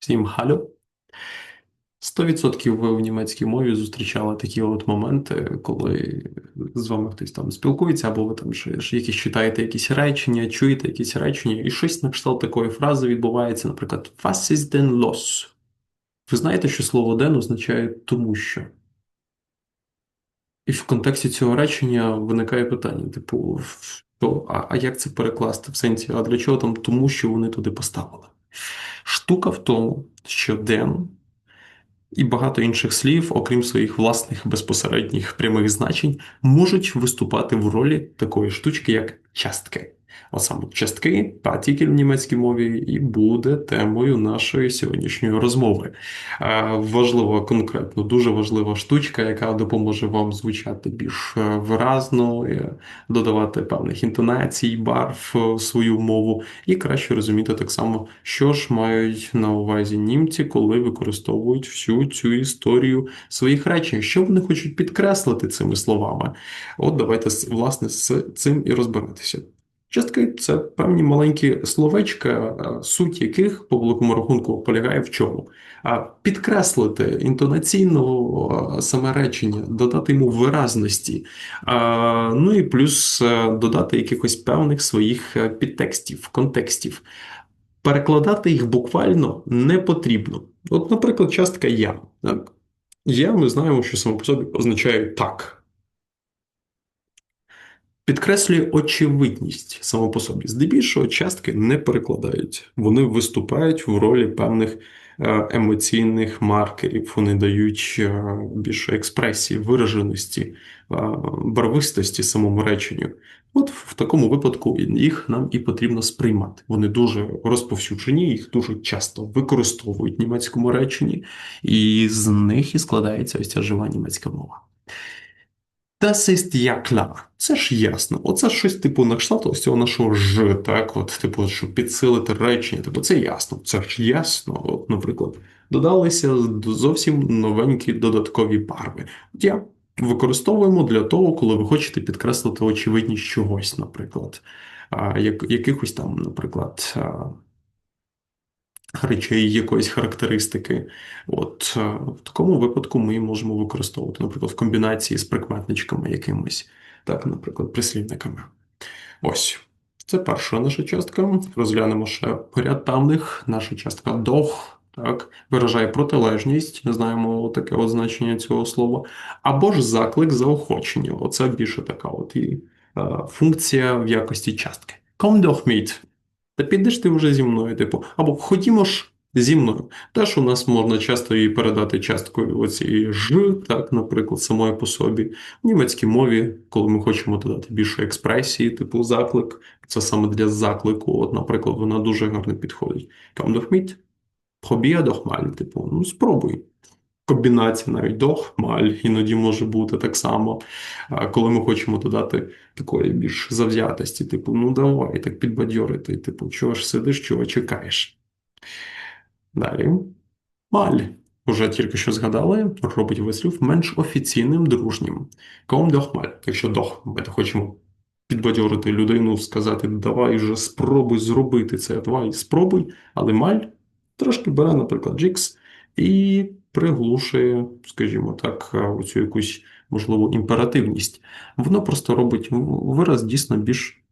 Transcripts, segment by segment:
Всім халю. 100% ви в німецькій мові зустрічали такі от моменти, коли з вами хтось там спілкується, або ви там ще ж якісь читаєте якісь речення, чуєте якісь речення, і щось на кшталт такої фрази відбувається, наприклад, Was ist denn los? Ви знаєте, що слово den означає тому що. І в контексті цього речення виникає питання: типу, що, а, а як це перекласти в сенсі, а для чого там тому, що вони туди поставили? Штука в тому, що Ден і багато інших слів, окрім своїх власних безпосередніх прямих значень, можуть виступати в ролі такої штучки, як частки. От саме частки, партікель в німецькій мові, і буде темою нашої сьогоднішньої розмови. Е, важлива, конкретно, дуже важлива штучка, яка допоможе вам звучати більш е, виразно, е, додавати певних інтонацій, барв в свою мову, і краще розуміти так само, що ж мають на увазі німці, коли використовують всю цю історію своїх речень, що вони хочуть підкреслити цими словами. От давайте власне з цим і розбиратися. Частки це певні маленькі словечка, суть яких по великому рахунку полягає в чому? Підкреслити інтонаційно саме речення, додати йому виразності, ну і плюс додати якихось певних своїх підтекстів, контекстів. Перекладати їх буквально не потрібно. От, наприклад, частка я. Я ми знаємо, що само по собі означає так підкреслює очевидність само по собі. Здебільшого частки не перекладаються, вони виступають в ролі певних е, емоційних маркерів, вони дають е, більше експресії, вираженості, е, барвистості самому реченню. От в такому випадку їх нам і потрібно сприймати. Вони дуже розповсюджені, їх дуже часто використовують в німецькому реченні, і з них і складається ось ця жива німецька мова. Das ist ja klar. Це ж ясно. Оце щось типу на кшталт ось цього нашого ж, так, от, типу, щоб підсилити речення. Типу, це ясно, це ж ясно. От, наприклад, додалися зовсім новенькі додаткові барви. От я використовуємо для того, коли ви хочете підкреслити очевидність чогось, наприклад, а, як, якихось там, наприклад речей якоїсь характеристики. От е, В такому випадку ми можемо використовувати, наприклад, в комбінації з прикметничками якимось, так, наприклад, прислівниками. Ось. Це перша наша частка. Розглянемо ще поряд певних. Наша частка дох, так, виражає протилежність, не знаємо таке от значення цього слова, або ж заклик заохочення. Оце більше така от і е, функція в якості частки. Komm doch mit. Та підеш ти вже зі мною, типу, або ходімо ж зі мною. Теж у нас можна часто її передати часткою оцієї ж, так, наприклад, самої по собі. В німецькій мові, коли ми хочемо додати більше експресії, типу заклик, це саме для заклику. От, наприклад, вона дуже гарно підходить. Komm doch mit, probier типу, ну спробуй комбінація навіть дох, маль іноді може бути так само. Коли ми хочемо додати такої більш завзятості, типу, ну давай так підбадьорити, типу, чого ж сидиш, чого чекаєш. Далі. Маль. Уже тільки що згадали, робить вислів менш офіційним, дружнім. Ком дох маль. Якщо дох, ми хочемо підбадьорити людину, сказати, давай вже спробуй зробити це, давай спробуй, але маль трошки бере, наприклад, джікс і приглушує, скажімо так, оцю якусь можливу імперативність. Воно просто робить вираз дійсно більш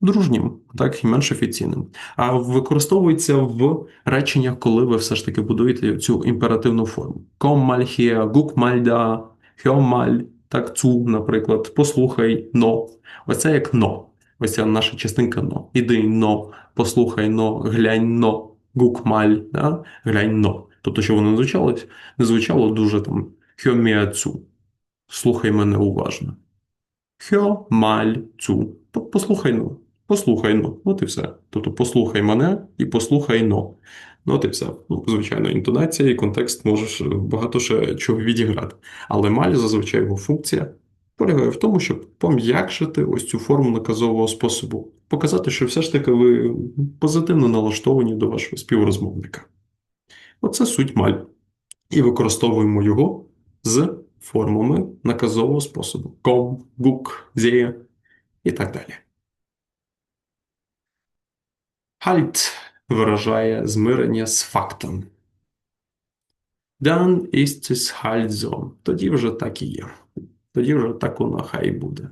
дружнім, так і менш офіційним. А використовується в реченнях, коли ви все ж таки будуєте цю імперативну форму. Da, hör mal, так, цу, наприклад, послухай но. Оце як но. Ось ця наша частинка но. Іди но, послухай но, глянь но, гукмаль, да? глянь но. Тобто, що воно не звучало, не звучало дуже там хьоміацу. Слухай мене уважно. Хьо маль цу. Послухай ну. Послухай ну. От і все. Тобто послухай мене і послухай но. Ну, от і все. Ну, звичайно, інтонація і контекст можеш багато ще чого відіграти. Але маль зазвичай його функція полягає в тому, щоб пом'якшити ось цю форму наказового способу, показати, що все ж таки ви позитивно налаштовані до вашого співрозмовника. Оце суть маль. І використовуємо його з формами наказового способу: ком, гук, зеє і так далі. Halt виражає змирення з фактом. Dann ist es halt so. Тоді вже так і є. Тоді вже так воно хай буде.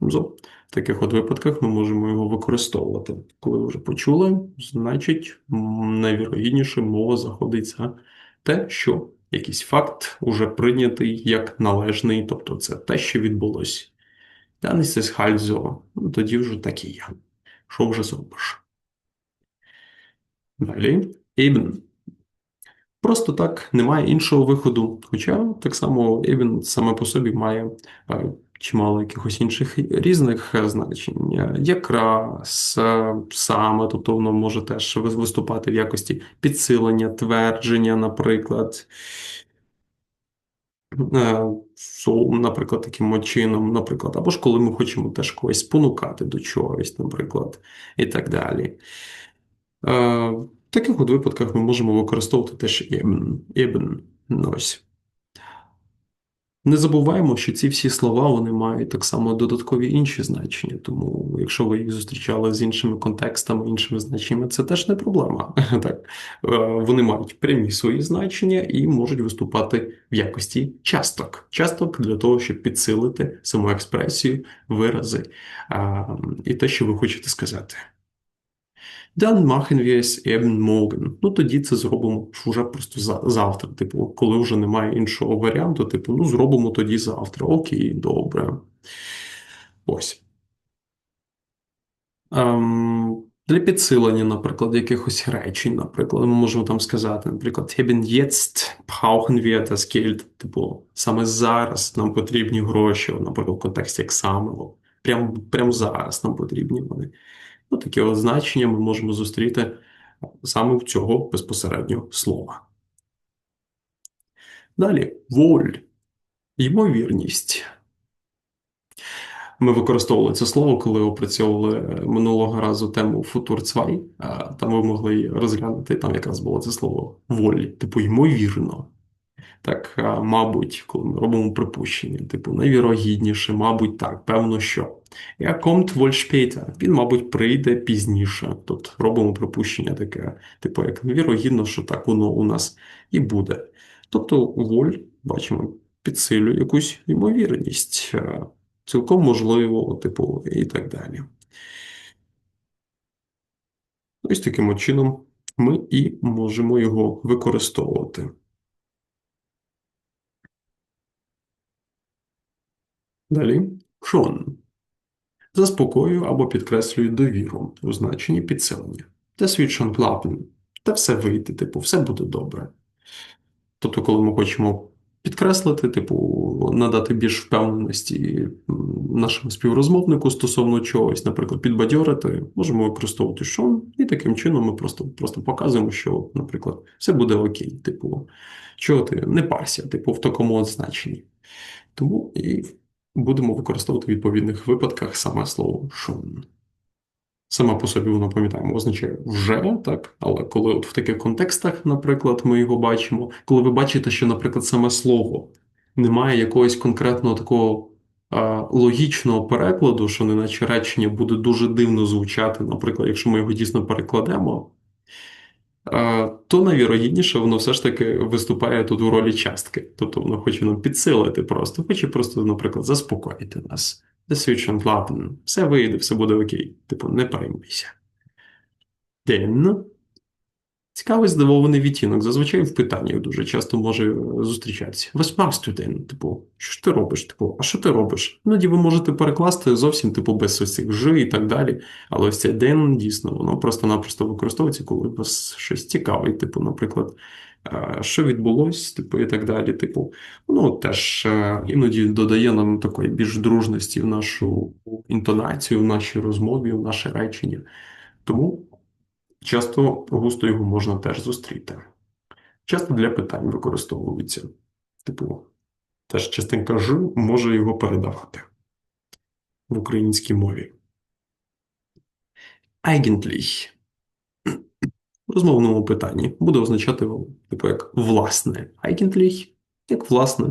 So. Таких от випадках ми можемо його використовувати. Коли вже почули, значить, найвірогідніше мова заходить за те, що якийсь факт уже прийнятий як належний, тобто це те, що відбулось. Dann ist es. Ну, тоді вже так і є. Що вже зробиш? Далі. Eben. Просто так немає іншого виходу. Хоча так само Eben саме по собі має чимало якихось інших різних значень. Якраз саме, тобто воно може теж виступати в якості підсилення, твердження, наприклад. Наприклад, таким чином, наприклад, або ж коли ми хочемо теж когось спонукати до чогось, наприклад, і так далі. Таких от випадках ми можемо використовувати теж eben. Ось. Не забуваємо, що ці всі слова вони мають так само додаткові інші значення. Тому, якщо ви їх зустрічали з іншими контекстами, іншими значеннями, це теж не проблема. Так е, вони мають прямі свої значення і можуть виступати в якості часток. Часток для того, щоб підсилити саму експресію, вирази і те, що ви хочете сказати. Dann machen eben morgen. Ну тоді це зробимо вже просто завтра. Типу, коли вже немає іншого варіанту, типу, ну зробимо тоді завтра. Окей, добре. Ось. Ем, Для підсилення, наприклад, якихось речень, наприклад, ми можемо там сказати, наприклад, eben jetzt brauchen wir das Geld. Типу, саме зараз нам потрібні гроші, наприклад, в контексті екзамену. Прямо прям зараз нам потрібні вони. Ну, такі от значення ми можемо зустріти саме в цього безпосередньо слова. Далі воль, ймовірність. Ми використовували це слово, коли опрацьовували минулого разу тему футурцвай. Там ви могли розглянути, там якраз було це слово воль, типу ймовірно. Так, мабуть, коли ми робимо припущення, типу, найвірогідніше, мабуть, так, певно, що. Er kommt wohl später. Він, мабуть, прийде пізніше. Тут робимо припущення таке, типу, як вірогідно, що так воно у нас і буде. Тобто, воль, бачимо, підсилює якусь ймовірність, цілком можливо, типу, і так далі. Ось таким чином ми і можемо його використовувати. Далі шон. Заспокоюю або підкреслюю довіру у значенні підсилення. Та шон klappen. Та все вийде, типу, все буде добре. Тобто, коли ми хочемо підкреслити, типу, надати більш впевненості нашому співрозмовнику стосовно чогось, наприклад, підбадьорити, можемо використовувати шон, і таким чином ми просто просто показуємо, що, наприклад, все буде окей. Типу, чого ти не парся, типу, в такому значенні. Тому і будемо використовувати в відповідних випадках саме слово schon. Саме по собі воно пам'ятаємо, означає вже, так? Але коли от в таких контекстах, наприклад, ми його бачимо, коли ви бачите, що, наприклад, саме слово немає якогось конкретного такого а, логічного перекладу, що неначе речення буде дуже дивно звучати, наприклад, якщо ми його дійсно перекладемо, то найвірогідніше воно все ж таки виступає тут у ролі частки. Тобто воно хоче нам підсилити просто, хоче просто, наприклад, заспокоїти нас. Deswegen klappen. Все вийде, все буде окей. Типу, не переймайся. Denn Цікавий здивований відтінок. Зазвичай в питаннях дуже часто може зустрічатися. Was machst du denn? Типу, що ж ти робиш? Типу, а що ти робиш? Іноді ви можете перекласти зовсім типу без ось цих жи і так далі. Але ось цей день дійсно воно просто-напросто використовується, коли вас щось цікавить, типу, наприклад. Що відбулось, типу, і так далі. Типу, ну теж іноді додає нам такої більш дружності в нашу інтонацію, в нашій розмові, в наше речення. Тому Часто густо його можна теж зустріти. Часто для питань використовується. Типу, теж частинка «ж» може його передавати в українській мові. Eigentlich в розмовному питанні буде означати типу, як власне. Eigentlich як власне,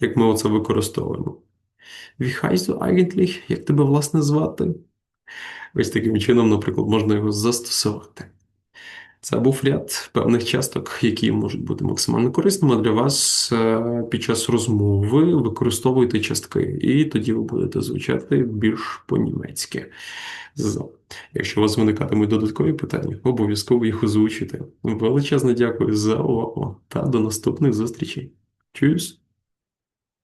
як ми оце використовуємо. Wie heißt du eigentlich? Як тебе власне звати? Ось таким чином, наприклад, можна його застосувати. Це був ряд певних часток, які можуть бути максимально корисними для вас е, під час розмови. Використовуйте частки, і тоді ви будете звучати більш по-німецьки. Якщо у вас виникатимуть додаткові питання, обов'язково їх озвучите. Величезне дякую за увагу та до наступних зустрічей. Чуюсь!